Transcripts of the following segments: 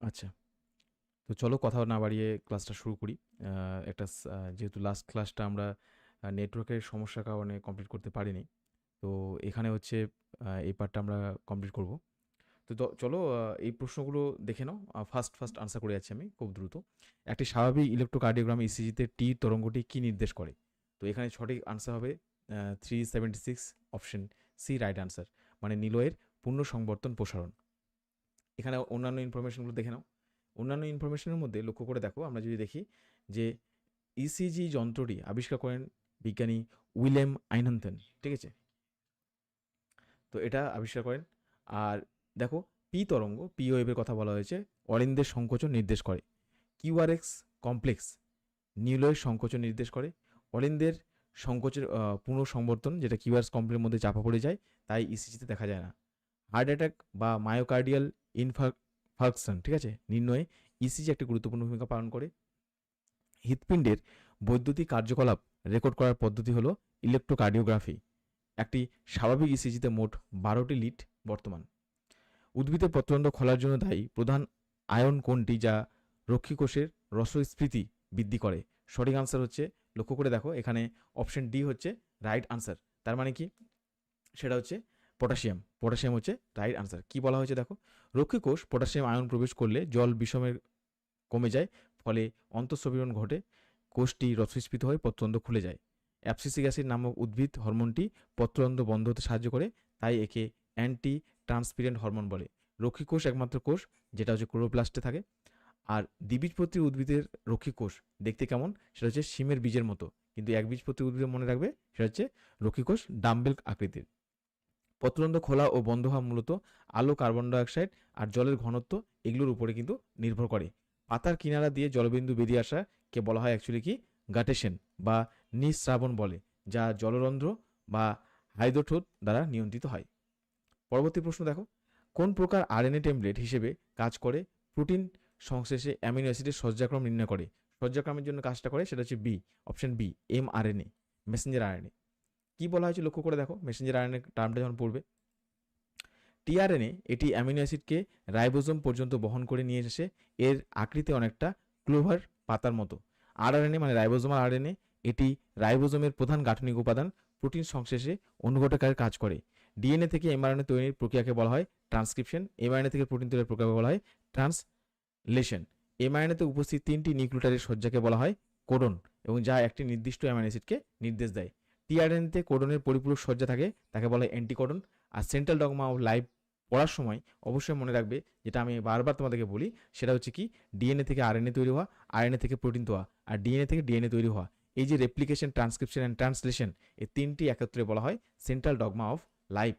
আচ্ছা। তো চলো কথা না বাড়িয়ে ক্লাসটা শুরু করি। একটা যেহেতু লাস্ট ক্লাসটা আমরা নেটওয়ার্কের সমস্যার কারণে কমপ্লিট করতে পারিনি। তো এখানে হচ্ছে এই পার্টটা আমরা কমপ্লিট করব। তো চলো এই প্রশ্নগুলো দেখে নাও। ফার্স্ট, ফার্স্ট আনসার করে যাচ্ছি আমি খুব দ্রুত। একটি স্বাভাবিক ইলেক্ট্রোকার্ডিওগ্রাম ইসিজিতে টি তরঙ্গটি কী নির্দেশ করে? তো এখানে সঠিক আনসার হবে আ 376 অপশন সি রাইট আনসার। মানে নিলয়ের পূর্ণ সংবর্তন প্রসারণ। এখানে অন্যান্য ইনফরমেশনগুলো দেখে নাও। অন্যান্য ইনফরমেশনের মধ্যে লক্ষ্য করে দেখো আমরা যদি দেখি যে ইসিজি যন্ত্রটি আবিষ্কার করেন বিজ্ঞানী উইলেম আইনহান্তেন। ঠিক আছে? তো এটা আবিষ্কার করেন। আর দেখো পি তরঙ্গ, পি ওয়েভের কথা বলা হয়েছে অলিন্দের সংকোচন নির্দেশ করে। কিউআরএক্স কমপ্লেক্স নিলয়ের সংকোচন নির্দেশ করে। অলিন্দের সংকোচের আ পুনঃ সংবর্তন যেটা কিউআরএক্স কমপ্লেক্সের মধ্যে চাপা পড়ে যায় তাই ইসিজিতে দেখা যায় না। হার্ট অ্যাটাক বা মায়োকার্ডিয়াল ইনফার ফার্কশন ঠিক আছে? নির্ণয়ে ইসিজি একটি গুরুত্বপূর্ণ ভূমিকা পালন করে। হৃৎপিণ্ডের বৈদ্যুতিক কার্যকলাপ রেকর্ড করার পদ্ধতি হলো ইলেক্ট্রোকার্ডিওগ্রাফি। একটি স্বাভাবিক ইসিজিতে মোট ১২ টি লিড বর্তমান। উদ্ভিদের পত্ররন্ধ্র খোলার জন্য দায়ী প্রধান আয়ন কোনটি যা রক্ষীকোষের রসস্ফীতি বৃদ্ধি করে? সঠিক আনসার হচ্ছে, লক্ষ্য করে দেখো, এখানে অপশন ডি হচ্ছে রাইট আনসার। তার মানে কি? সেটা হচ্ছে পটাশিয়াম। পটাশিয়াম হচ্ছে রাইট আনসার। কি বলা হয়েছে দেখো? রক্ষী কোষ পটাশিয়াম আয়ন প্রবেশ করলে জল বিষমের কমে যায়। ফলে অন্তঃস্রবীরণ ঘটে। কোষটি রসস্ফীত হয়ে পত্ররন্ধ্র খুলে যায়। অ্যাবসিসিক অ্যাসিড নামক উদ্ভিদ হরমোনটি পত্ররন্ধ্র বন্ধ হতে সাহায্য করে। তাই একে অ্যান্টি ট্রান্সপিরেন্ট হরমোন বলে। রক্ষী কোষ একমাত্র কোষ, যেটা হচ্ছে ক্লোরোপ্লাস্টে থাকে। আর দ্বিবীজপত্রী উদ্ভিদের রক্ষী কোষ দেখতে কেমন? সেটা হচ্ছে শিমের বীজের মতো। কিন্তু একবীজপত্রী উদ্ভিদের মনে রাখবে, সেটা হচ্ছে রক্ষী কোষ ডাম্বেল আকৃতির। পত্ররন্ধ্র খোলা ও বন্ধ হওয়া মূলত আলো, কার্বন ডাই অক্সাইড আর জলের ঘনত্ব এগুলোর উপরে কিন্তু নির্ভর করে। পাতার কিনারা দিয়ে জলবিন্দু বেরিয়ে আসাকে বলা হয় অ্যাকচুয়ালি কি? গাটেশন বা নিঃস্রাবণ বলে যা জলরন্ধ্র বা হাইড্রোঠোঁট দ্বারা নিয়ন্ত্রিত হয়। পরবর্তী প্রশ্ন দেখো। কোন প্রকার আরএনএ টেমপ্লেট হিসেবে কাজ করে প্রোটিন সংশ্লেষে অ্যামিনো অ্যাসিডের সজ্জাক্রম নির্ণয় করে? সজ্জাক্রমের জন্য কাজটা করে সেটা হচ্ছে B, option B mRNA, messenger RNA. কি বলা হয়েছে লক্ষ্য করে দেখো মেসেঞ্জার আরএনএ টার্মটা যখন পড়বে। টিআরএনএ এটি অ্যামিনো অ্যাসিডকে রাইবোজোম পর্যন্ত বহন করে নিয়ে এসে এর আকৃতি অনেকটা ক্লোভার পাতার মতো। আরআরএনএ মানে রাইবোজোমাল আরএনএ এটি রাইবোজোমের প্রধান গাঠনিক উপাদান প্রোটিন সংশ্লেষে অনুঘটকের কাজ করে। ডিএনএ থেকে এমআরএনএ তৈরির প্রক্রিয়াকে বলা হয় ট্রান্সক্রিপশন। এমআরএনএ থেকে প্রোটিন তৈরির প্রক্রিয়াকে বলা হয় ট্রান্সলেশন। এমআরএনএতে উপস্থিত তিনটি নিউক্লিওটাইডের সজ্জাকে বলা হয় কোডন এবং যা একটি নির্দিষ্ট অ্যামিনো অ্যাসিডকে নির্দেশ দেয়। টিআরএনএতে কোডনের পরিপূরক সজ্জা থাকে তাকে বলা অ্যান্টিকোডন। আর সেন্ট্রাল ডগমা অফ লাইফ পড়ার সময় অবশ্যই মনে রাখবে যেটা আমি বারবার তোমাদেরকে বলি সেটা হচ্ছে কি ডিএনএ থেকে আরএনএ তৈরি হওয়া, আরএনএ থেকে প্রোটিন হওয়া আর ডিএনএ থেকে ডিএনএ তৈরি হওয়া। এই যে রেপ্লিকেশন, ট্রান্সক্রিপশন অ্যান্ড ট্রান্সলেশন এই তিনটি একত্রে বলা হয় সেন্ট্রাল ডগমা অফ লাইফ।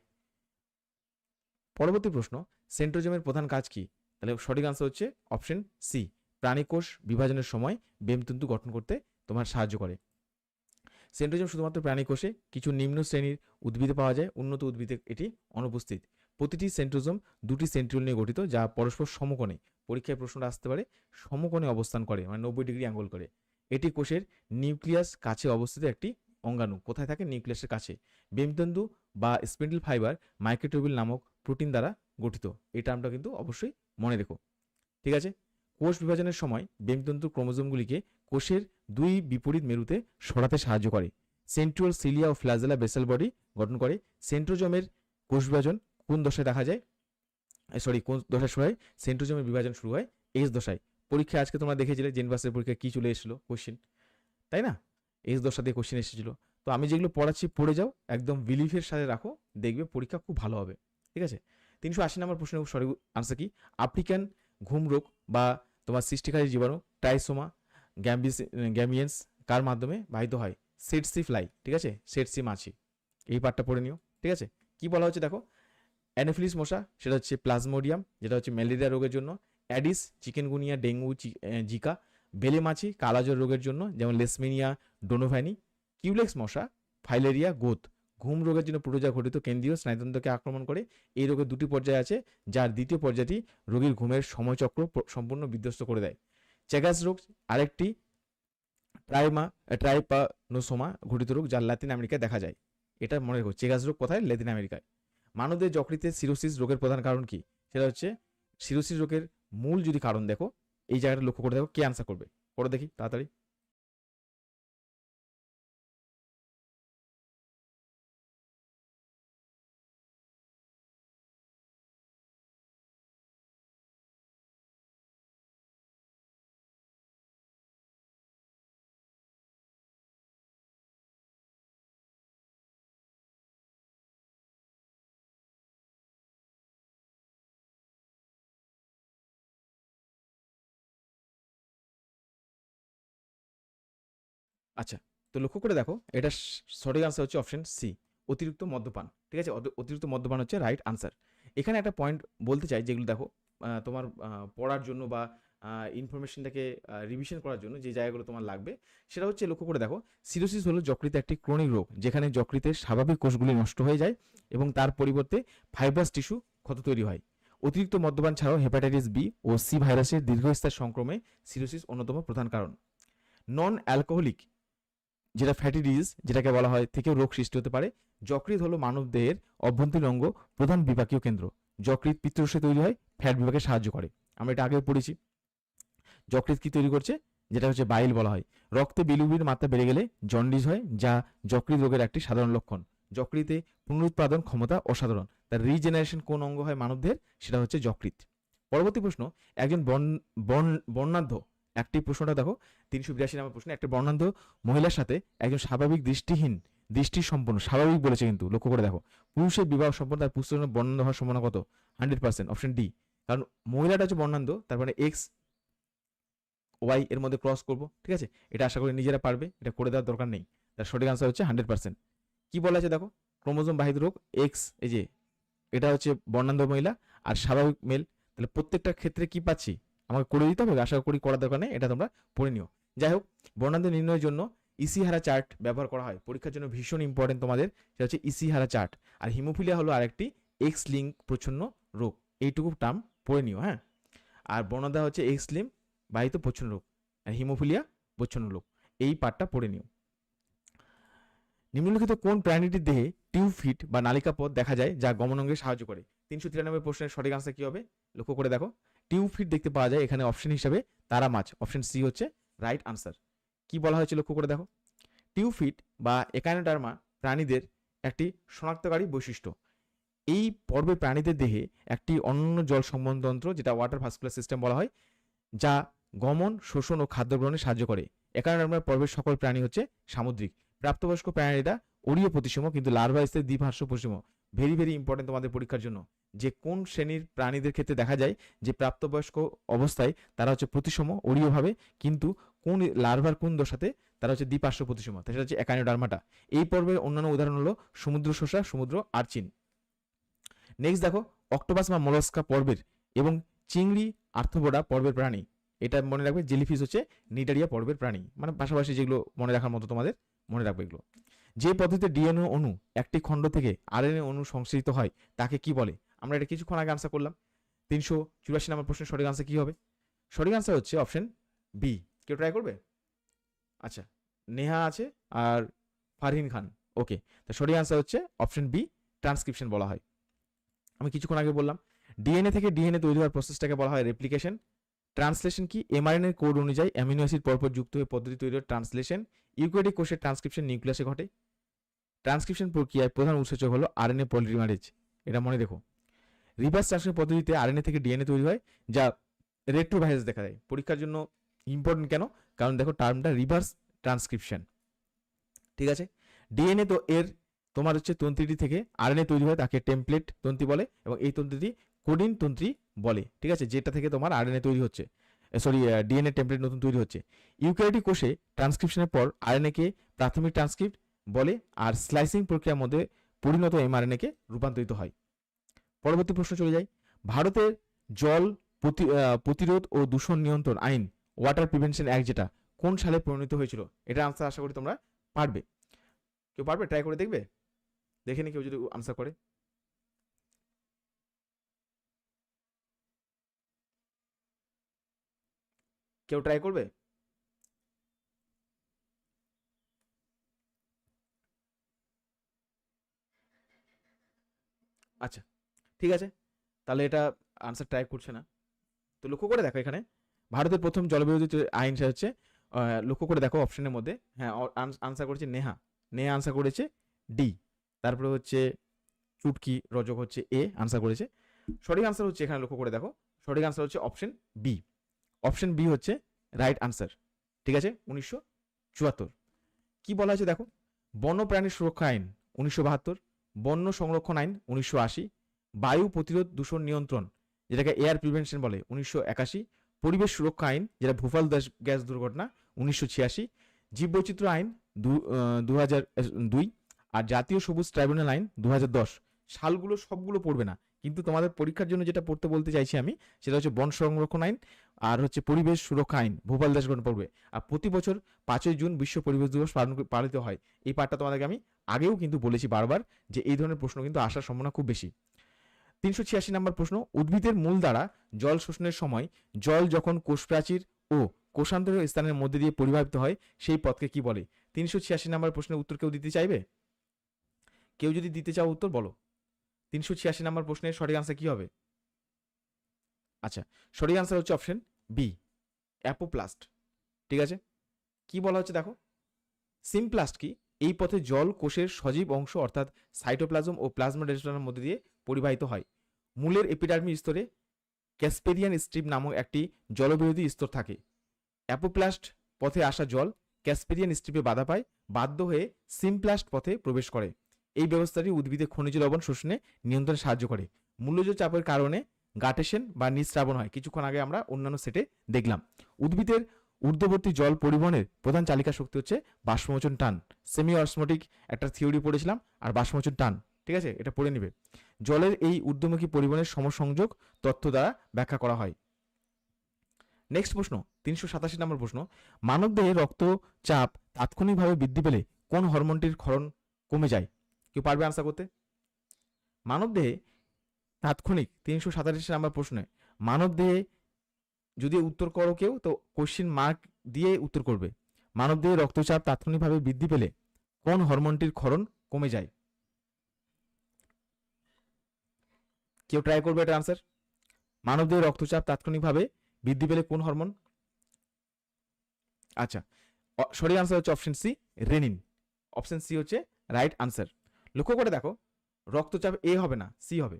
পরবর্তী প্রশ্ন সেন্ট্রোজোমের প্রধান কাজ কি? তাহলে সঠিক আনসার হচ্ছে অপশন সি প্রাণীকোষ বিভাজনের সময় বেমতন্তু গঠন করতে তোমার সাহায্য করে। সেন্ট্রোজোম শুধুমাত্র প্রাণী কোষে কিছু নিম্ন শ্রেণির উদ্ভিদে পাওয়া যায়, উন্নত উদ্ভিদে এটি অনুপস্থিত। প্রতিটি সেন্ট্রোজোম দুটি সেন্ট্রিওল নিয়ে গঠিত যা পরস্পর সমকোণে পরীক্ষায় প্রশ্নটা আসতে পারে সমকোণে অবস্থান করে মানে 90 ডিগ্রি অ্যাঙ্গল করে। এটি কোষের নিউক্লিয়াস কাছে অবস্থিত একটি অঙ্গাণু। কোথায় থাকে? নিউক্লিয়াসের কাছে। বেমতন্তু বা স্পিন্ডল ফাইবার মাইক্রোটিউবিউল নামক প্রোটিন দ্বারা গঠিত। এই টার্মটা কিন্তু অবশ্যই মনে রেখো। ঠিক আছে? কোষ বিভাজনের সময় বেমতন্তু ক্রোমোজোমগুলিকে কোষের দুই বিপরীত মেরুতে সরাতে সাহায্য করে। সেন্ট্রিওল সিলিয়া ও ফ্ল্যাজেলা বেসাল বডি গঠন করে। সেন্ট্রোজমের কোষ বিভাজন কোন দশায় দেখা যায়? সরি কোন দশায় শুরু হয়? সেন্ট্রোজোমের বিভাজন শুরু হয় এস দশায়। পরীক্ষায় আজকে তোমরা দেখেছিলে জেনবাসের পরীক্ষায় কি চলে এসেছিল কোশ্চেন। তাই না? এস দশা দিয়ে কোশ্চেন এসেছিল। তো আমি যেগুলো পড়াচ্ছি, পড়ে যাও, একদম বিলিফের সাথে রাখো, দেখবে পরীক্ষা খুব ভালো হবে। ঠিক আছে? ৩৮০ নম্বর প্রশ্নের সরি আনসার কি? আফ্রিকান ঘুম রোগ বা তোমার সৃষ্টিকারী জীবাণু, ট্রাইসোমা গ্যাম্বিস গ্যামিয়েন্স কার মাধ্যমে বাহিত হয়? সেটসি ফ্লাই ঠিক আছে? সেটসি মাছি। এই পার্টটা পড়ে নিও। ঠিক আছে? কি বলা হচ্ছে দেখো অ্যানোফিলিস মশা সেটা হচ্ছে প্লাজমোডিয়াম যেটা হচ্ছে ম্যালেরিয়া রোগের জন্য। Aedes chikungunya, dengue, Zika. বেলে মাছি কালাজ্বর রোগের জন্য যেমন লেসমিনিয়া ডোনোভ্যানি কিউলেক্স মশা ফাইলেরিয়া গোত। ঘুম রোগের জন্য প্রোটোজোয়া ঘটিত কেন্দ্রীয় স্নায়ুতন্ত্রকে আক্রমণ করে। এই রোগের দুটি পর্যায় আছে যার দ্বিতীয় পর্যায়টি রোগীর ঘুমের সময়চক্র সম্পূর্ণ বিধ্বস্ত করে দেয়। চেগাস রোগ আরেকটি ট্রাইমা ট্রাইপানোসোমা ঘটিত রোগ যা লাতিন আমেরিকায় দেখা যায়। এটা মনে রেখো চেগাস রোগ কোথায়? লাতিন আমেরিকায়। মানবদের যকৃতে সিরোসিস রোগের প্রধান কারণ কি? সেটা হচ্ছে সিরোসিস রোগের মূল যদি কারণ দেখো, এই জায়গাটা লক্ষ্য করে দেখো কে আনসার করবে করে দেখি, তাড়াতাড়ি আচ্ছা তো লক্ষ্য করে দেখো, এটা সঠিক আনসার হচ্ছে অপশন সি অতিরিক্ত মদ্যপান, ঠিক আছে? অতিরিক্ত মদ্যপান হচ্ছে রাইট আনসার এখানে একটা পয়েন্ট বলতে চাই, যেগুলো দেখো তোমার পড়ার জন্য বা ইনফরমেশনটাকে রিভিশন করার জন্য যে জায়গাগুলো তোমার লাগবে, সেটা হচ্ছে লক্ষ্য করে দেখো সিরোসিস হলো যকৃতে একটি ক্রনিক রোগ, যেখানে যকৃতের স্বাভাবিক কোষগুলি নষ্ট হয়ে যায় এবং তার পরিবর্তে ফাইব্রাস টিস্যু ক্ষত তৈরি হয়। অতিরিক্ত মদ্যপান ছাড়াও হেপাটাইটিস বি ও সি ভাইরাসের দীর্ঘস্থায়ী সংক্রমে সিরোসিস অন্যতম প্রধান কারণ। নন অ্যালকোহলিক যেটা ফ্যাটি ডিজিজ যেটাকে বলা হয়, থেকেও রোগ সৃষ্টি হতে পারে। যকৃৎ হলো মানব দেহের অভ্যন্তরীণ অঙ্গ, প্রধান বিভাগীয় কেন্দ্র। যকৃৎ পিত্তরসে তৈরি হয় ফ্যাট বিভাগে সাহায্য করে। আমরা এটা আগেও পড়েছি। যকৃৎ কি তৈরি করছে? যেটা হচ্ছে বাইল বলা হয়। রক্তে বিলুবির মাত্রা বেড়ে গেলে জন্ডিস হয়, যা যকৃৎ রোগের একটি সাধারণ লক্ষণ। যকৃতে পুনরুৎপাদন ক্ষমতা অসাধারণ। তার রিজেনারেশন কোন অঙ্গ হয় মানবদেহের সেটা হচ্ছে যকৃৎ। পরবর্তী প্রশ্ন, একজন বর্ণ, বর্ণ- বর্ণাঢ্য একটি প্রশ্নটা দেখো, তিনশো বিরাশি নামের প্রশ্ন একটা বর্ণাঢ্য মহিলার সাথে একজন স্বাভাবিক দৃষ্টিহীন দৃষ্টি সম্পন্ন স্বাভাবিক বলেছে কিন্তু, লক্ষ্য করে দেখো। পুরুষের বিবাহ সম্পন্ন তার পুস্তক বর্ণাঢ্য হওয়ার সম্ভাবনা কত? Hundred percent, option D. কারণ মহিলাটা হচ্ছে বর্ণাঢ্য, তার মানে এক্স, ওয়াই এর মধ্যে ক্রস করব, ঠিক আছে? এটা আশা করি নিজেরা পারবে, এটা করে দেওয়ার দরকার নেই। তার সঠিক আনসার হচ্ছে হান্ড্রেড পার্সেন্ট। কি বলা আছে দেখো? ক্রোমোজোম বাহিত রোগ, এক্স, এই যে, এটা হচ্ছে বর্ণাঢ্য মহিলা আর স্বাভাবিক মেল। তাহলে প্রত্যেকটা ক্ষেত্রে কি পাচ্ছি? আমাকে করে দিতে হবে, আশা করি করার দরকার নেই, এটা তোমরা পড়ে নিও। যাই হোক, বর্ণাঢ্য নির্ণয়ের জন্য ইসিহারা চার্ট ব্যবহার করা হয়। পরীক্ষার জন্য ভীষণ ইম্পর্টেন্ট তোমাদের, সেটা হচ্ছে ইসিহারা চার্ট। আর হিমোফিলিয়া হলো আরেকটি এক্স লিঙ্ক প্রচ্ছন্ন রোগ। এইটুকু টার্ম পড়ে নিও হ্যাঁ? আর বর্ণদা হচ্ছে এক্স লিম বাহিত প্রচ্ছন্ন রোগ, আর হিমোফিলিয়া প্রচ্ছন্ন রোগ। এই পার্টটা পড়ে নিও। নিম্নলিখিত কোন প্রাণীটির দেহে টিউফিট বা নালিকা পথ দেখা যায়, যা গমন গমনাঙ্গে সাহায্য করে? তিনশো তিরানব্বই প্রশ্নের সঠিক আনসার কি হবে? লক্ষ্য করে দেখো। টিউফিট দেখতে পাওয়া যায় এখানে অপশন হিসাবে তারা মাছ। অপশন সি হচ্ছে রাইট আনসার। কি বলা হয়েছে লক্ষ্য করে দেখো? টিউফিট বা একানোডার্মা প্রাণীদের একটি শনাক্তকারী বৈশিষ্ট্য। এই পর্বে প্রাণীদের দেহে একটি অনন্য জল সম্বন্ধতন্ত্র যেটা ওয়াটার ভাস্কুলার সিস্টেম বলা হয়, যা গমন, শোষণ ও খাদ্য গ্রহণে সাহায্য করে। একানোডার্মার পর্বের সকল প্রাণী হচ্ছে সামুদ্রিক। প্রাপ্তবয়স্ক প্রাণীরা ওরীয় প্রতিসম কিন্তু লার্ভা স্তরে প্রতিসম। ভেরি ভেরি ইম্পর্টেন্ট তোমাদের পরীক্ষার জন্য। যে কোন শ্রেণির প্রাণীদের ক্ষেত্রে দেখা যায় যে প্রাপ্তবয়স্ক অবস্থায় তারা হচ্ছে প্রতিসম ওরীয়ভাবে কিন্তু কোন লার্ভার কোন দশাতে তারা হচ্ছে দ্বিপার্শ্ব প্রতিসম সেটা হচ্ছে একানোডার্মাটা এই পর্বের অন্যান্য উদাহরণ হলো সমুদ্র শসা, সমুদ্র আর্চিন। নেক্সট দেখো, অক্টোপাস বা মলস্কা পর্বের এবং চিংড়ি আর্থবোডা পর্বের প্রাণী। এটা মনে রাখবে, জেলিফিশ হচ্ছে নিডারিয়া পর্বের প্রাণী। মানে পাশাপাশি যেগুলো মনে রাখার মতো তোমাদের মনে রাখবে এগুলো। যে পদ্ধতিতে ডিএনএ অণু একটি খণ্ড থেকে আরএনএ অণু সংশ্লেষিত হয়, তাকে কি বলে? আমরা এটা কিছুক্ষণ আগে আনসার করলাম। তিনশো চুরাশি নম্বর প্রশ্নের সঠিক আনসার কি হবে? সঠিক আনসার হচ্ছে অপশন বি কেউ ট্রাই করবে? আচ্ছা নেহা আছে আর ফারহিন খান। ওকে তো সঠিক আনসার হচ্ছে অপশন বি ট্রান্সক্রিপশন বলা হয়। আমি কিছুক্ষণ আগে বললাম, ডিএনএ থেকে ডিএনএ তৈরি হওয়ার প্রসেসটাকে বলা হয় রেপ্লিকেশন ট্রান্সলেশন কি? এমআরএনএ কোড অনুযায়ী অ্যামিনো অ্যাসিড পরপর যুক্ত হয়ে পদ্ধতি তৈরি ট্রান্সলেশন ইউক্রেটিক কোষের ট্রান্সক্রিপশন নিউক্লিয়াসে ঘটে। ট্রান্সক্রিপশন প্রক্রিয়ায় প্রধান উৎসেচক হলো আরএনএ পলিমারেজ এটা মনে রেখো। রিভার্স ট্রান্সক্রিপশন পদ্ধতিতে আরএনএ থেকে ডিএনএ তৈরি হয়, যা রেট্রোভাইরাস দেখা দেয়। পরীক্ষার জন্য ইম্পর্টেন্ট কেন? কারণ দেখো টার্মটা রিভার্স ট্রান্সক্রিপশন ঠিক আছে? ডিএনএ তো এর তোমার হচ্ছে তন্ত্রীটি থেকে আরএনএ তৈরি হয়, তাকে টেমপ্লেট তন্ত্রী বলে এবং এই তন্ত্রীটি কোডিন তন্ত্রী বলে, ঠিক আছে? যেটা থেকে তোমার আরএনএ তৈরি হচ্ছে। সরি ডিএনএ টেমপ্লেট নতুন তৈরি হচ্ছে। ইউক্যারিওটিক কোষে ট্রান্সক্রিপশনের পর আরএনএ কে প্রাথমিক ট্রান্সক্রিপ্ট বলে, আর স্লাইসিং প্রক্রিয়ার মধ্যে পরিণত এমআরএনএ কে রূপান্তরিত হয়। পরবর্তী প্রশ্ন চলে যায় ভারতের জল প্রতি- প্রতিরোধ ও দূষণ নিয়ন্ত্রণ আইন ওয়াটার প্রিভেনশন অ্যাক্ট যেটা, কোন সালে প্রণীত হয়েছিল? এটা আনসার আশা করি তোমরা পারবে। কেউ পারবে? ট্রাই করে দেখবে? দেখে নি কেউ যদি আনসার করে। কেউ ট্রাই করবে? আচ্ছা ঠিক আছে। তাহলে এটা আনসার ট্রাই করছে না। তো লক্ষ্য করে দেখো এখানে। ভারতের প্রথম জলবিরোধী আইন হচ্ছে লক্ষ্য করে দেখো অপশনের মধ্যে। হ্যাঁ আনসার করেছে নেহা। নেহা আনসার করেছে ডি তারপরে হচ্ছে চুটকি, রজক হচ্ছে এ আনসার করেছে। সঠিক আনসার হচ্ছে এখানে লক্ষ্য করে দেখো। সঠিক আনসার হচ্ছে অপশন বি অপশন বি হচ্ছে রাইট আনসার ঠিক আছে? উনিশশো চুয়াত্তর। কি বলা হয়েছে দেখো? বন্যপ্রাণী সুরক্ষা আইন উনিশশো বাহাত্তর, বন্য সংরক্ষণ আইন উনিশশো আশি, বায়ু প্রতিরোধ দূষণ নিয়ন্ত্রণ, যেটাকে এয়ার প্রিভেনশন বলে উনিশশো একাশি, পরিবেশ সুরক্ষা আইন, যেটা ভূফাল গ্যাস দুর্ঘটনা উনিশশো ছিয়াশি, জীববৈচিত্র্য আইন দু হাজার দুই আর জাতীয় সবুজ ট্রাইব্যুনাল আইন দু হাজার দশ। সালগুলো সবগুলো পড়বে না, কিন্তু তোমাদের পরীক্ষার জন্য যেটা পড়তে বলতে চাইছি আমি, সেটা হচ্ছে বন সংরক্ষণ আইন আর হচ্ছে পরিবেশ সুরক্ষা আইন, ভূপাল দাস পড়বে। আর প্রতি বছর পাঁচই জুন বিশ্ব পরিবেশ দিবস পালন পালিত হয়। এই পার্টটা তোমাদেরকে আমি আগেও কিন্তু বলেছি বারবার যে এই ধরনের প্রশ্ন কিন্তু আসার সম্ভাবনা খুব বেশি। তিনশো ছিয়াশি নম্বর প্রশ্ন, উদ্ভিদের মূল দ্বারা জল শোষণের সময় জল যখন কোষপ্রাচীর ও কোষান্তর স্থানের মধ্যে দিয়ে পরিবাহিত হয়, সেই পথকে কি বলে? তিনশো ছিয়াশি নম্বর প্রশ্নের উত্তর কেউ দিতে চাইবে? কেউ যদি দিতে চাও উত্তর বলো। তিনশো ছিয়াশি নম্বর প্রশ্নের সঠিক আনসার কি হবে? আচ্ছা সঠিক আনসার হচ্ছে অপশন বি অ্যাপোপ্লাস্ট ঠিক আছে? কি বলা হচ্ছে দেখো? সিমপ্লাস্ট কি? এই পথে জল কোষের সজীব অংশ অর্থাৎ সাইটোপ্লাজম ও প্লাজমা প্লাজমোডেস্টানের মধ্যে দিয়ে পরিবাহিত হয়। মূলের এপিডার্মি স্তরে ক্যাসপেরিয়ান স্ট্রিপ নামক একটি জলবিরোধী স্তর থাকে। অ্যাপোপ্লাস্ট পথে আসা জল ক্যাসপেরিয়ান স্ট্রিপে বাধা পায়, বাধ্য হয়ে সিমপ্লাস্ট পথে প্রবেশ করে। এই ব্যবস্থাটি উদ্ভিদে খনিজ লবণ শোষণে নিয়ন্ত্রণে সাহায্য করে। মূল্যজ চাপের কারণে গাটেশন বা নিঃস্রাবণ হয়। কিছুক্ষণ আগে আমরা অন্যান্য সেটে দেখলাম। উদ্ভিদের ঊর্ধ্ববর্তী জল পরিবহনের প্রধান চালিকা শক্তি হচ্ছে বাষ্পমোচন টান। সেমি অসমোটিক একটা থিওরি পড়েছিলাম আর বাষ্পমোচন টান, ঠিক আছে? এটা পড়ে নিবে। জলের এই ঊর্ধ্বমুখী পরিবহনের সমসংযোগ তথ্য দ্বারা ব্যাখ্যা করা হয়। নেক্সট প্রশ্ন, তিনশো সাতাশি নম্বর প্রশ্ন, মানবদেহে রক্তচাপ তাৎক্ষণিকভাবে বৃদ্ধি পেলে কোন হরমোনটির ক্ষরণ কমে যায়? কেউ পারবে আনসার করতে? মানবদেহে তাৎক্ষণিক তিনশো সাতাশি নম্বর প্রশ্নে মানবদেহে যদি উত্তর করো কেউ, তো কোশ্চিন মার্ক দিয়ে উত্তর করবে। মানবদেহে রক্তচাপ তাৎক্ষণিকভাবে বৃদ্ধি পেলে কোন হরমোনটির ক্ষরণ কমে যায়? কেউ ট্রাই করবে এটা আনসার মানবদেহে রক্তচাপ তাৎক্ষণিকভাবে বৃদ্ধি পেলে কোন হরমোন? আচ্ছা সঠিক আনসার হচ্ছে option C renin option C হচ্ছে রাইট আনসার লক্ষ্য করে দেখো, রক্তচাপ এ হবে না সি হবে।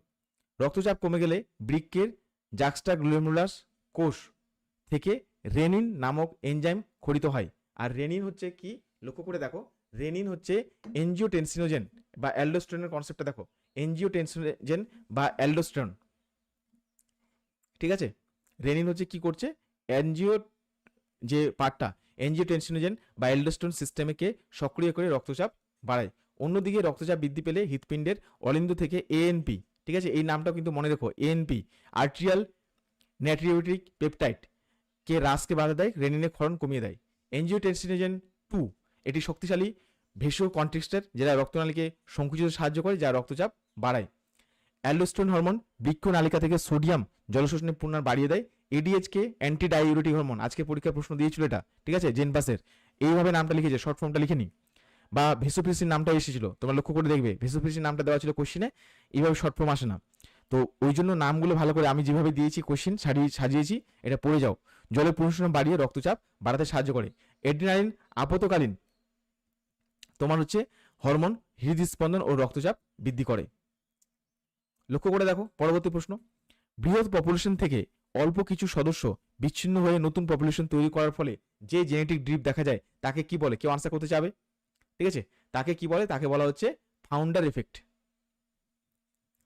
রক্তচাপ কমে গেলে বৃক্কের জাক্সটা গ্লুমেরুলাস কোষ থেকে রেনিন নামক এনজাইম খরিত হয়। আর রেনিন হচ্ছে কি? লক্ষ্য করে দেখো, রেনিন হচ্ছে এনজিওটেনসিনোজেন বা অ্যালডোস্টেরনের কনসেপ্টটা দেখো, এনজিওটেনসিনোজেন বা অ্যালডোস্টেরন। ঠিক আছে? রেনিন হচ্ছে কি করছে? এনজিও যে পার্টটা, এনজিওটেনসিনোজেন বা অ্যালডোস্টেরন সিস্টেমকে সক্রিয় করে রক্তচাপ বাড়ায়। অন্যদিকে রক্তচাপ বৃদ্ধি পেলে হৃৎপিণ্ডের অলিন্দ থেকে এএনপি ঠিক আছে? এই নামটাও কিন্তু মনে রেখো এএনপি আর্ট্রিয়াল ন্যাট্রিওটিক পেপটাইড কে হ্রাসকে বাধা দেয়, রেনিনের ক্ষরণ কমিয়ে দেয়। এনজিওটেনসিনোজেন টু এটি শক্তিশালী ভেসো কন্ট্রিক্সটার যেটা রক্তনালীকে সংকুচিত সাহায্য করে, যা রক্তচাপ বাড়ায়। অ্যালডোস্টোন হরমোন বৃক্ষ নালিকা থেকে সোডিয়াম জলশোষণের পূর্ণার বাড়িয়ে দেয়। এডিএইচকে অ্যান্টি ডাইউরেটিক হরমোন আজকে পরীক্ষার প্রশ্ন দিয়েছিল এটা, ঠিক আছে? জেনপাসের এইভাবে নামটা লিখেছে শর্ট ফর্মটা লিখে নি বা ভেসোপ্রেসির নামটা এসেছিল। তোমরা লক্ষ্য করে দেখবে ভেসোপ্রেসির নামটা দেওয়া ছিল কোশ্চিনে, এইভাবে শর্ট ফর্ম আসে না তো ওই জন্য নামগুলো ভালো করে আমি যেভাবে দিয়েছি কোশ্চিন সাজিয়ে সাজিয়েছি, এটা পড়ে যাও। জলের পরিশ্রম বাড়িয়ে রক্তচাপ বাড়াতে সাহায্য করে। এড্রিনালিন আপতকালীন তোমার হচ্ছে হরমোন হৃদস্পন্দন ও রক্তচাপ বৃদ্ধি করে। লক্ষ্য করে দেখো, পরবর্তী প্রশ্ন। বৃহৎ পপুলেশন থেকে অল্প কিছু সদস্য বিচ্ছিন্ন হয়ে নতুন পপুলেশন তৈরি করার ফলে যে জেনেটিক ড্রিপ দেখা যায়, তাকে কি বলে? কেউ আনসার করতে চাবে? ঠিক আছে? তাকে কি বলে? তাকে বলা হচ্ছে ফাউন্ডার এফেক্ট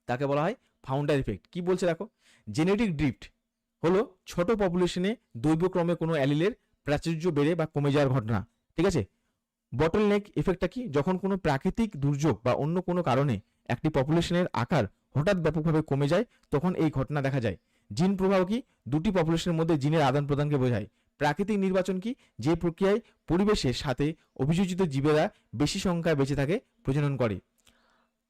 তাকে বলা হয় ফাউন্ডার এফেক্ট কি বলছে দেখো? জেনেটিক ড্রিফট হলো ছোট পপুলেশনে দৈবক্রমে কোনো অ্যালিলের প্রাচুর্য বেড়ে বা কমে যাওয়ার ঘটনা। ঠিক আছে? বটল নেক এফেক্টটা কি? যখন কোনো প্রাকৃতিক দুর্যোগ বা অন্য কোনো কারণে একটি পপুলেশনের আকার হঠাৎ ব্যাপকভাবে কমে যায়, তখন এই ঘটনা দেখা যায়। জিন প্রবাহ কি? দুটি পপুলেশনের মধ্যে জিনের আদান প্রদানকে বোঝায়। প্রাকৃতিক নির্বাচন কি? যে প্রক্রিয়ায় পরিবেশের সাথে অভিযোজিত জীবেরা বেশি সংখ্যায় বেঁচে থাকে, প্রজনন করে।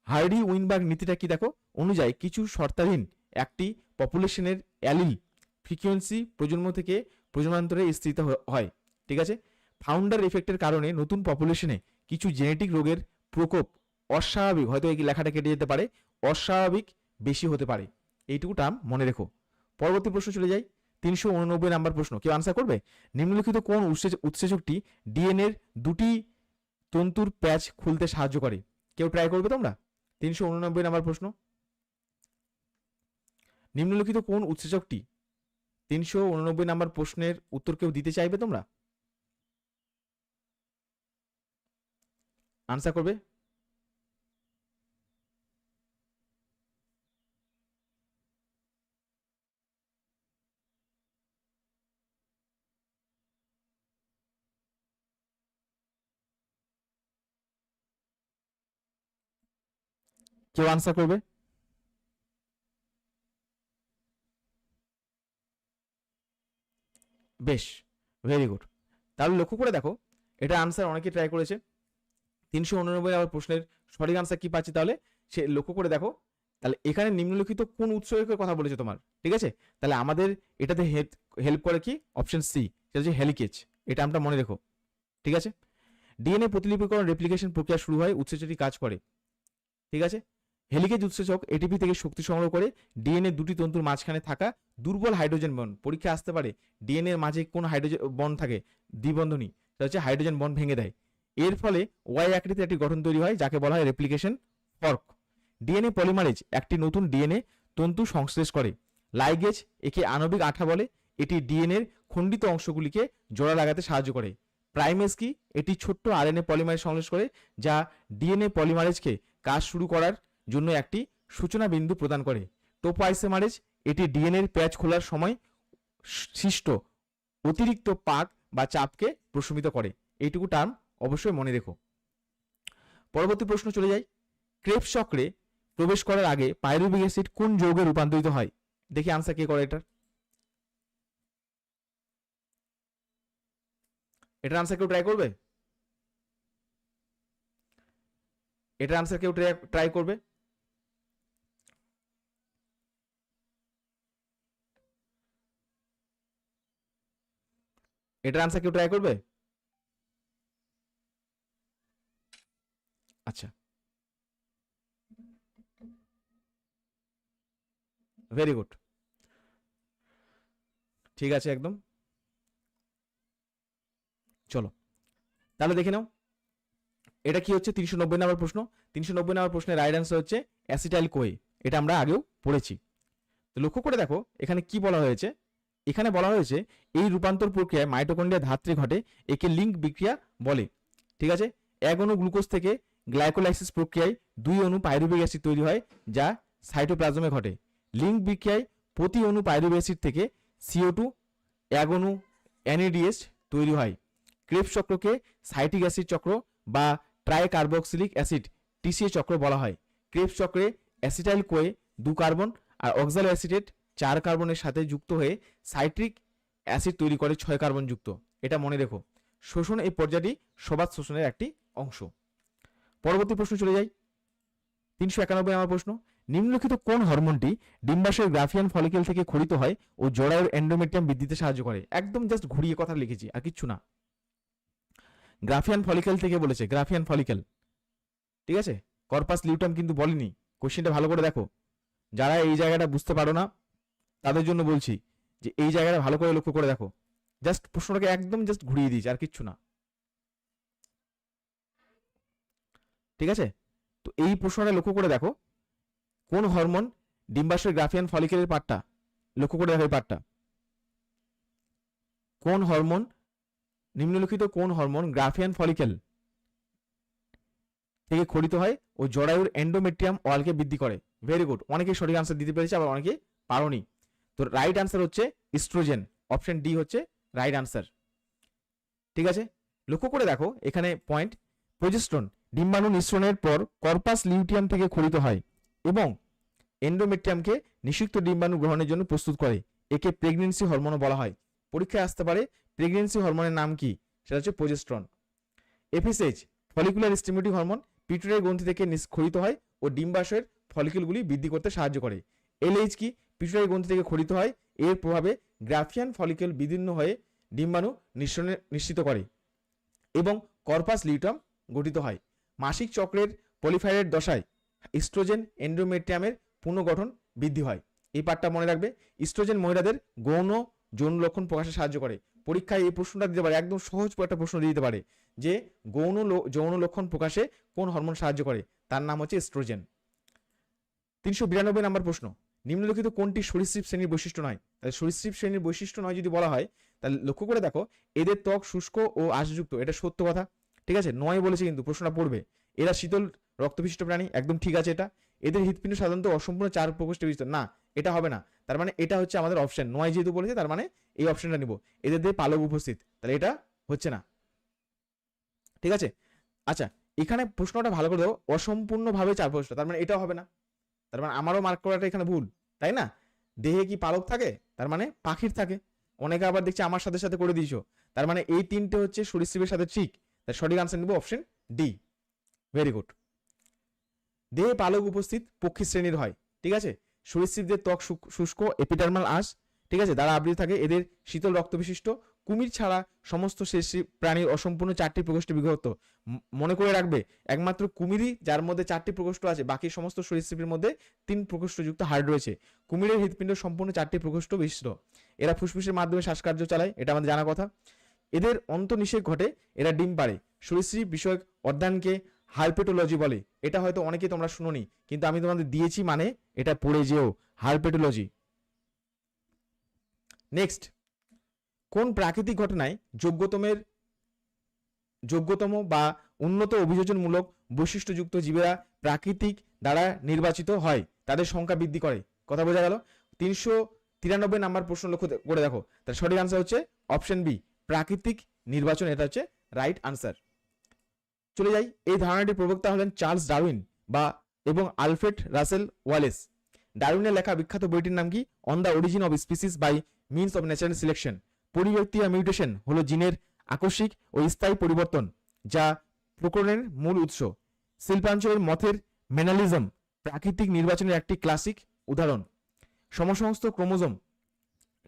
হার্ডি উইনবার্গ নীতিটা কি দেখো? অনুযায়ী কিছু শর্তাধীন একটি পপুলেশনের অ্যালিল ফ্রিকোয়েন্সি প্রজন্ম থেকে প্রজন্মান্তরে স্থিত হয়। ঠিক আছে? ফাউন্ডার এফেক্টের কারণে নতুন পপুলেশনে কিছু জেনেটিক রোগের প্রকোপ অস্বাভাবিক, হয়তো এই লেখাটা কেটে যেতে পারে, অস্বাভাবিক বেশি হতে পারে। এইটুকু টার্ম মনে রেখো। পরবর্তী প্রশ্ন চলে যাই। তিনশো উননব্বই নাম্বার প্রশ্ন, কেউ আনসার করবে? নিম্নলিখিত কোন উৎসেচ- উৎসেচকটি ডিএনএর দুটি তন্তুর প্যাচ খুলতে সাহায্য করে? কেউ ট্রাই করবে তোমরা? তিনশো উননব্বই নাম্বার প্রশ্ন। নিম্নলিখিত কোন উৎসেচকটি? তিনশো উননব্বই নাম্বার প্রশ্নের উত্তর কেউ দিতে চাইবে তোমরা? আনসার করবে? কেউ আনসার করবে? বেশ ভেরি গুড তাহলে লক্ষ্য করে দেখো, এটা আনসার অনেকে ট্রাই করেছে। তিনশো উননব্বই আবার প্রশ্নের সঠিক আনসার কি পাচ্ছি তাহলে? সে লক্ষ্য করে দেখো, তাহলে এখানে নিম্নলিখিত কোন উৎসের কথা বলেছে তোমার, ঠিক আছে? তাহলে আমাদের এটাতে হেল্প করে কি? অপশন সি সেটা হচ্ছে হেলিকেজ এটা আমরা মনে রেখো, ঠিক আছে? ডিএনএ প্রতিলিপিকরণ রেপ্লিকেশন প্রক্রিয়া শুরু হয় উৎসেচকটি কাজ করে, ঠিক আছে? হেলিকেজ উৎসেচক এটিপি থেকে শক্তি সংগ্রহ করে ডিএনএ দুটি তন্তুর মাঝখানে থাকা দুর্বল হাইড্রোজেন বন। পরীক্ষা আসতে পারে ডিএনএ এর মাঝে কোন হাইড্রোজেন বন থাকে? দ্বিবন্ধনী সেটা হচ্ছে হাইড্রোজেন বন ভেঙে দেয়। এর ফলে ওয়াই আকৃতির একটি গঠন তৈরি হয়, যাকে বলা হয় রেপ্লিকেশন ফর্ক। ডিএনএ পলিমারেজ, একটি নতুন ডিএনএ তন্তু সংশ্লেষ করে। লাইগেজ, একে আণবিক আঠা বলে। এটি ডিএনএর খণ্ডিত অংশগুলিকে জোড়া লাগাতে সাহায্য করে। প্রাইমেজ কি? এটি ছোট্ট আরএনএ পলিমারেজ সংশ্লেষ করে, যা ডিএনএ পলিমারেজকে কাজ শুরু করার জন্য একটি সূচনা বিন্দু প্রদান করে। টোপোআইসোমারেজ এটি ডিএনএর প্যাচ খোলার সময় সৃষ্ট অতিরিক্ত পাক বা চাপকে প্রশমিত করে। এইটুকু টার্ম অবশ্যই মনে রেখো। পরবর্তী প্রশ্ন চলে যাই। ক্রেপস চক্রে প্রবেশ করার আগে পাইরুবিক অ্যাসিড কোন যৌগে রূপান্তরিত হয়? দেখি আনসার কে করে এটার। এটার আনসার কেউ ট্রাই করবে? এটার আনসার কেউ ট্রাই করবে? এটার আনসার কেউ ট্রাই করবে? আচ্ছা। ভেরি গুড ঠিক আছে একদম। চলো। তাহলে দেখে নাও। এটা কি হচ্ছে? তিনশো নব্বই নম্বর প্রশ্ন। তিনশো নব্বই নম্বর প্রশ্নের রাইট অ্যান্সার হচ্ছে অ্যাসিটাইল কোয়ে এটা আমরা আগেও পড়েছি। তো লক্ষ্য করে দেখো, এখানে কি বলা হয়েছে? এখানে বলা হয়েছে, এই রূপান্তর প্রক্রিয়ায় মাইটোকন্ড্রিয়া ধাত্রী ঘটে, একে লিঙ্ক বিক্রিয়া বলে। ঠিক আছে? এক অণু গ্লুকোজ থেকে গ্লাইকোলাইসিস প্রক্রিয়ায় দুই অণু পাইরুবিক অ্যাসিড তৈরি হয়, যা সাইটোপ্লাজমে ঘটে। লিঙ্ক বিক্রিয়ায় প্রতি অণু পাইরুবিক অ্যাসিড থেকে সিও টু এক অণু এনএডিএস তৈরি হয়। ক্রেপস চক্রকে সাইটিক অ্যাসিড চক্র বা ট্রাইকার্বক্সিলিক অ্যাসিড টিসিএ চক্র বলা হয়। ক্রেপস চক্রে অ্যাসিটাইল কোয়ে দু কার্বন আর অক্সাল অ্যাসিডেট চার কার্বনের সাথে যুক্ত হয়ে সাইট্রিক অ্যাসিড তৈরি করে ছয় কার্বন যুক্ত। এটা মনে রেখো। শোষণ এই পর্যায়টি সবাত শোষণের একটি অংশ। পরবর্তী প্রশ্ন চলে যাই। তিনশো একানব্বই আমার প্রশ্ন। নিম্নলিখিত কোন হরমোনটি ডিম্বাশয়ের গ্রাফিয়ান ফলিকেল থেকে খরিত হয় ও জরায়ুর এন্ডোমেট্রিয়াম বৃদ্ধিতে সাহায্য করে? একদম জাস্ট ঘুরিয়ে কথা লিখেছি, আর কিচ্ছু না। গ্রাফিয়ান ফলিকেল থেকে বলেছে, গ্রাফিয়ান ফলিকেল। ঠিক আছে? কর্পাস লিউটাম কিন্তু বলেনি। কোশ্চেনটা ভালো করে দেখো। যারা এই জায়গাটা বুঝতে পারো না তাদের জন্য বলছি যে এই জায়গাটা ভালো করে লক্ষ্য করে দেখো। জাস্ট প্রশ্নটাকে একদম জাস্ট ঘুরিয়ে দিয়েছি, আর কিচ্ছু না। ঠিক আছে? তো এই প্রশ্নটা লক্ষ্য করে দেখো, কোন হরমোন ডিম্বাশয় গ্রাফিয়ান ফলিকেলের পার্টটা? লক্ষ্য করে দেখো এই পার্টটা। কোন হরমোন, নিম্নলিখিত কোন হরমোন গ্রাফিয়ান ফলিকেল থেকে খরিত হয় ও জরায়ুর এন্ডোমেট্রিয়াম ওয়ালকে বৃদ্ধি করে? ভেরি গুড অনেকে সঠিক আনসার দিতে পেরেছে, আবার অনেকে পারোনি। তো রাইট আনসার হচ্ছে ইস্ট্রোজেন অপশন ডি হচ্ছে রাইট আনসার ঠিক আছে? লক্ষ্য করে দেখো, এখানে পয়েন্ট প্রজেস্ট্রন ডিম্বাণু নিঃসরণের পর কর্পাস লিউটিয়াম থেকে খরিত হয় এবং এন্ডোমেট্রিয়ামকে নিষিক্ত ডিম্বাণু গ্রহণের জন্য প্রস্তুত করে। একে প্রেগনেন্সি হরমোনও বলা হয়। পরীক্ষায় আসতে পারে প্রেগনেন্সি হরমোনের নাম কি? সেটা হচ্ছে progesterone FSH follicular stimulating hormone pituitary গ্রন্থি থেকে নিষ্করিত হয় ও ডিম্বাশয়ের ফলিকুলগুলি বৃদ্ধি করতে সাহায্য করে। এলএইচ কি? পিটুটারি গ্রন্থি থেকে খরিত হয়। এর প্রভাবে গ্রাফিয়ান ফলিকুল বিদীর্ণ হয়ে ডিম্বাণু নিঃসরণে নিশ্চিত করে এবং কর্পাস লিউটাম গঠিত হয়। মাসিক চক্রের পলিফাইডের দশায় ইস্ট্রোজেন এন্ডোমেট্রিয়ামের পুনর্গঠন বৃদ্ধি হয়। এই পাঠটা মনে রাখবে। ইস্ট্রোজেন মহিলাদের গৌণ যৌন লক্ষণ প্রকাশে সাহায্য করে। পরীক্ষায় এই প্রশ্নটা দিতে পারে। একদম সহজ একটা প্রশ্ন দিতে পারে যে গৌণ যৌন লক্ষণ প্রকাশে কোন হরমোন সাহায্য করে? তার নাম হচ্ছে এস্ট্রোজেন তিনশো বিরানব্বই নম্বর প্রশ্ন। নিম্নলিখিত কোনটি সরীসৃপ শ্রেণির বৈশিষ্ট্য নয়? তাহলে সরীসৃপ শ্রেণির বৈশিষ্ট্য নয় যদি বলা হয়, তাহলে লক্ষ্য করে দেখো, এদের ত্বক শুষ্ক ও আশযুক্ত, এটা সত্য কথা। ঠিক আছে? নয় বলেছে কিন্তু, প্রশ্নটা পড়বে। এরা শীতল রক্তবিশিষ্ট প্রাণী, একদম ঠিক আছে এটা। এদের হৃৎপিণ্ড সাধারণত অসম্পূর্ণ চার প্রকোষ্ঠে বিস্তৃত। না, এটা হবে না। তার মানে এটা হচ্ছে আমাদের অপশন নয় যেহেতু বলেছে, তার মানে এই অপশনটা নিব। এদের দিয়ে পালক উপস্থিত। তাহলে এটা হচ্ছে না। ঠিক আছে? আচ্ছা এখানে প্রশ্নটা ভালো করে দেবো অসম্পূর্ণভাবে চার প্রকোষ্ঠ, তার মানে এটাও হবে না। তার মানে আমারও মার্ক করাটা এখানে ভুল। তাই না? দেহে কি পালক থাকে? তার মানে পাখির থাকে। অনেকে আবার দেখছি আমার সাথে সাথে করে দিয়েছ। তার মানে এই তিনটে হচ্ছে সরীসৃপের সাথে ঠিক। তাই সঠিক আনসার নিব অপশন ডি ভেরি গুড দেহে পালক উপস্থিত পক্ষী শ্রেণির হয়। ঠিক আছে? সরীসৃপদের ত্বক শুষ্ক এপিডার্মাল আঁশ। ঠিক আছে? দ্বারা আবৃত থাকে। এদের শীতল রক্ত বিশিষ্ট। কুমির ছাড়া সমস্ত শেষী প্রাণীর অসম্পূর্ণ চারটি প্রকোষ্ঠে বিভক্ত। মনে করে রাখবে, একমাত্র কুমিরই যার মধ্যে চারটি প্রকোষ্ঠ আছে, বাকি সমস্ত সরীসৃপের মধ্যে তিন প্রকোষ্ঠযুক্ত হাড় রয়েছে। কুমিরের হৃৎপিণ্ড সম্পূর্ণ চারটি প্রকোষ্ঠ বিশিষ্ট। এরা ফুসফুসের মাধ্যমে শ্বাসকার্য চালায়, এটা আমাদের জানা কথা। এদের অন্তনিষেক ঘটে, এরা ডিম পাড়ে। সরীসৃপ বিষয়ক অধ্যয়নকে হারপেটোলজি বলে। এটা হয়তো অনেকেই তোমরা শুনোনি, কিন্তু আমি তোমাদের দিয়েছি মানে এটা পড়ে যেও হারপেটোলজি নেক্সট। কোন প্রাকৃতিক ঘটনায় যোগ্যতমের, যোগ্যতম বা উন্নত অভিযোজনমূলক বৈশিষ্ট্যযুক্ত জীবেরা প্রাকৃতিক দ্বারা নির্বাচিত হয়, তাদের সংখ্যা বৃদ্ধি করে? কথা বোঝা গেল? তিনশো তিরানব্বই নাম্বার প্রশ্ন লক্ষ্য করে দেখো। তার সঠিক আনসার হচ্ছে অপশন বি প্রাকৃতিক নির্বাচন। এটা হচ্ছে রাইট আনসার চলে যাই। এই ধারণাটির প্রবক্তা হলেন চার্লস ডারউইন বা, এবং আলফ্রেড রাসেল ওয়ালেস। ডারউইনের লেখা বিখ্যাত বইটির নাম কি? On the origin of species by means of natural selection পরিবর্তী বা মিউটেশন হলো জিনের আকস্মিক ও স্থায়ী পরিবর্তন, যা প্রকরণের মূল উৎস। শিল্পাঞ্চলের মথের মেনালিজম প্রাকৃতিক নির্বাচনের একটি ক্লাসিক উদাহরণ। সমসমস্ত ক্রোমোজোম,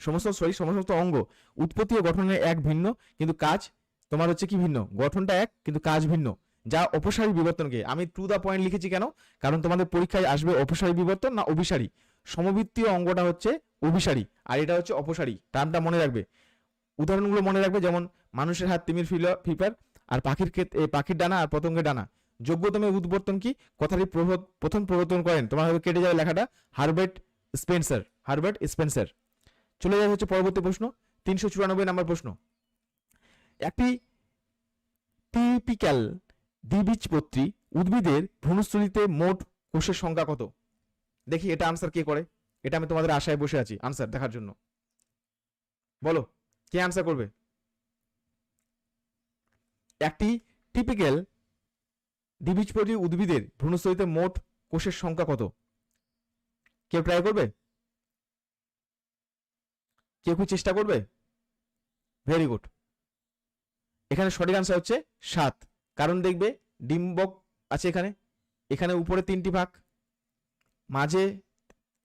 সমস্ত সরি সমস্ত অঙ্গ উৎপত্তি ও গঠনের এক ভিন্ন, কিন্তু কাজ, তোমার হচ্ছে কি ভিন্ন? গঠনটা এক, কিন্তু কাজ ভিন্ন, যা অপসারী বিবর্তনকে। আমি টু দা পয়েন্ট লিখেছি কেন? কারণ তোমাদের পরীক্ষায় আসবে অপসারী বিবর্তন না অভিসারী। সমবৃত্তীয় অঙ্গটা হচ্ছে অভিসারী, আর এটা হচ্ছে অপসারী। টার্মটা মনে রাখবে। উদাহরণগুলো মনে রাখবে যেমন মানুষের হাত তিমির ফিপার আর পাখির ক্ষেত এ, পাখির ডানা আর পতঙ্গের ডানা। যোগ্যতমের উদ্বর্তন কি? কথাটি প্রথম প্রবর্তন করেন। তোমার হয়তো কেটে যাবে লেখাটা। Herbert Spencer Herbert Spencer. চলে যাবে হচ্ছে পরবর্তী প্রশ্ন তিনশো চুরানব্বই নম্বর প্রশ্ন। একটি টিপিক্যাল দ্বিবীজপত্রী উদ্ভিদের ভ্রূণস্থলিতে মোট কোষের সংখ্যা কত? দেখি এটা আনসার কে করে? এটা আমি তোমাদের আশায় বসে আছি আনসার দেখার জন্য। বলো। কে আনসার করবে? একটি টিপিক্যাল দ্বিবীজপত্রী উদ্ভিদের ভ্রূণস্থলিতে মোট কোষের সংখ্যা কত? কেউ ট্রাই করবে? কেউ কি চেষ্টা করবে? ভেরি গুড এখানে সঠিক আনসার হচ্ছে সাত। কারণ দেখবে ডিম্বক আছে এখানে। এখানে উপরে তিনটি ভাগ। মাঝে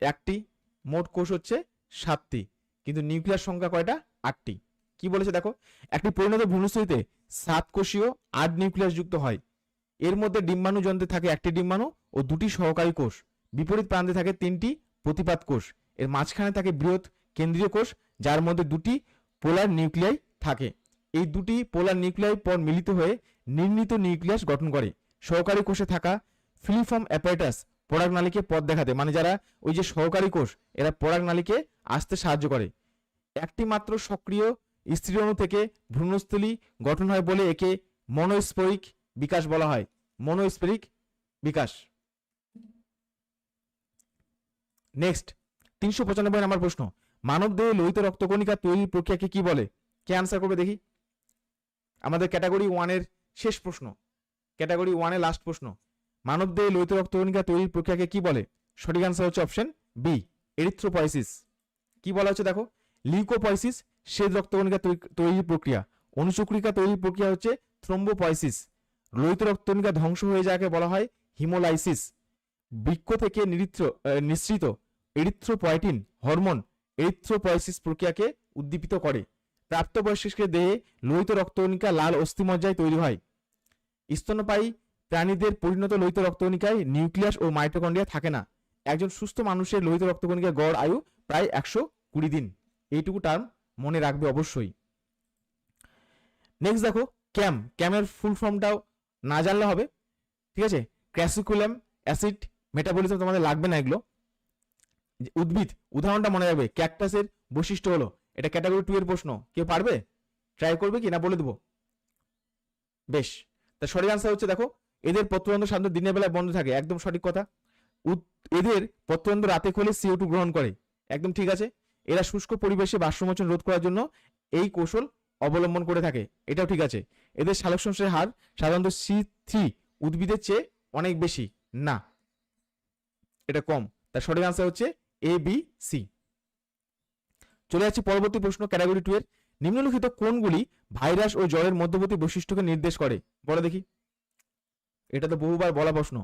একটি, মোট কোষ হচ্ছে সাতটি। কিন্তু নিউক্লিয়ার সংখ্যা কয়টা? আটটি। কি বলেছে দেখো? একটি পরিণত ভ্রূণস্থলিতে সাত কোষীয় আট নিউক্লিয়াস যুক্ত হয়। এর মধ্যে ডিম্বাণু যন্ত্রে থাকে একটি ডিম্বাণু ও দুটি সহকারী কোষ। বিপরীত প্রান্তে থাকে তিনটি প্রতিপাদ কোষ। এর মাঝখানে থাকে বৃহৎ কেন্দ্রীয় কোষ, যার মধ্যে দুটি পোলার নিউক্লিয়াই থাকে। এই দুটি পোলার নিউক্লিয়াই পর মিলিত হয়ে নির্মিত নিউক্লিয়াস গঠন করে। সহকারী কোষে থাকা ফিলিফর্ম অ্যাপারেটাস পরাগ নালীকে পথ দেখাতে। মানে যারা ওই যে সহকারী কোষ, এরা পরাগ নালীকে আসতে সাহায্য করে। একটি মাত্র সক্রিয় স্ত্রীঅণু থেকে ভ্রূণস্থলী গঠন হয় বলে একে মনোস্পরিক বিকাশ বলা হয়। মনোস্পেরিক বিকাশ। নেক্সট তিনশো পঁচানব্বই নম্বর প্রশ্ন। মানব দেহে লোহিত রক্তকণিকা তৈরির প্রক্রিয়াকে কি বলে? কে আনসার করবে দেখি? আমাদের ক্যাটাগরি ওয়ানের শেষ প্রশ্ন। ক্যাটাগরি ওয়ানের লাস্ট প্রশ্ন। মানব দেহে লোহিত রক্তকণিকা তৈরির প্রক্রিয়াকে কি বলে? সঠিক আনসার হচ্ছে অপশন বি এরিথ্রোপয়সিস কি বলা হচ্ছে দেখো? লিউকোপয়সিস শ্বেত রক্তকণিকা তৈ- তৈরির প্রক্রিয়া। অনুচক্রিকা তৈরির প্রক্রিয়া হচ্ছে থ্রোম্বোপয়সিস। লোহিত রক্তকণিকা ধ্বংস হয়ে যাকে বলা হয় হিমোলাইসিস। বৃক্ষ থেকে নিরিত্র নিঃসৃত এরিথ্রোপয়েটিন হরমোন এরিথ্রোপয়সিস প্রক্রিয়াকে উদ্দীপিত করে। প্রাপ্তবয়স্কের দেহে লোহিত রক্তকণিকা লাল অস্থিমজ্জায় তৈরি হয়। স্তন্যপায়ী প্রাণীদের পরিণত লোহিত রক্তকণিকায় নিউক্লিয়াস ও মাইটোকন্ড্রিয়া থাকে না। একজন সুস্থ মানুষের লোহিত রক্তকণিকার গড় আয়ু প্রায় একশো কুড়ি দিন। এইটুকু টার্ম মনে রাখবে অবশ্যই। নেক্সট দেখো ক্যাম ক্যামের ফুল ফর্মটাও না জানলে হবে, ঠিক আছে? ক্র্যাসিকুলাম অ্যাসিড মেটাবলিজম তোমাদের লাগবে না এগুলো। উদ্ভিদ, উদাহরণটা মনে রাখবে ক্যাকটাসের বৈশিষ্ট্য হলো, এটা ক্যাটাগরি টু এর প্রশ্ন, কেউ পারবে? ট্রাই করবে কি না বলে দেবো? বেশ, তা সঠিক আনসার হচ্ছে দেখো, এদের পত্ররন্ধ্র সাধারণত দিনের বেলায় বন্ধ থাকে, একদম সঠিক কথা। এদের পত্ররন্ধ্র রাতে খোলে সিও টু গ্রহণ করে, একদম ঠিক আছে? এরা শুষ্ক পরিবেশে বাষ্পমোচন রোধ করার জন্য এই কৌশল অবলম্বন করে থাকে। এটাও ঠিক আছে। এদের সালোক সংশ্লেষের হার সাধারণত সি থ্রি উদ্ভিদের চেয়ে অনেক বেশি। না, এটা কম। তার সঠিক আনসার হচ্ছে এ বি সি চলে যাচ্ছি পরবর্তী প্রশ্ন ক্যাটাগরি টু এর। নিম্নলিখিত কোনগুলি ভাইরাস ও জ্বরের মধ্যবর্তী বৈশিষ্ট্যকে নির্দেশ করে। বলো দেখি। এটা তো বহুবার বলা প্রশ্ন।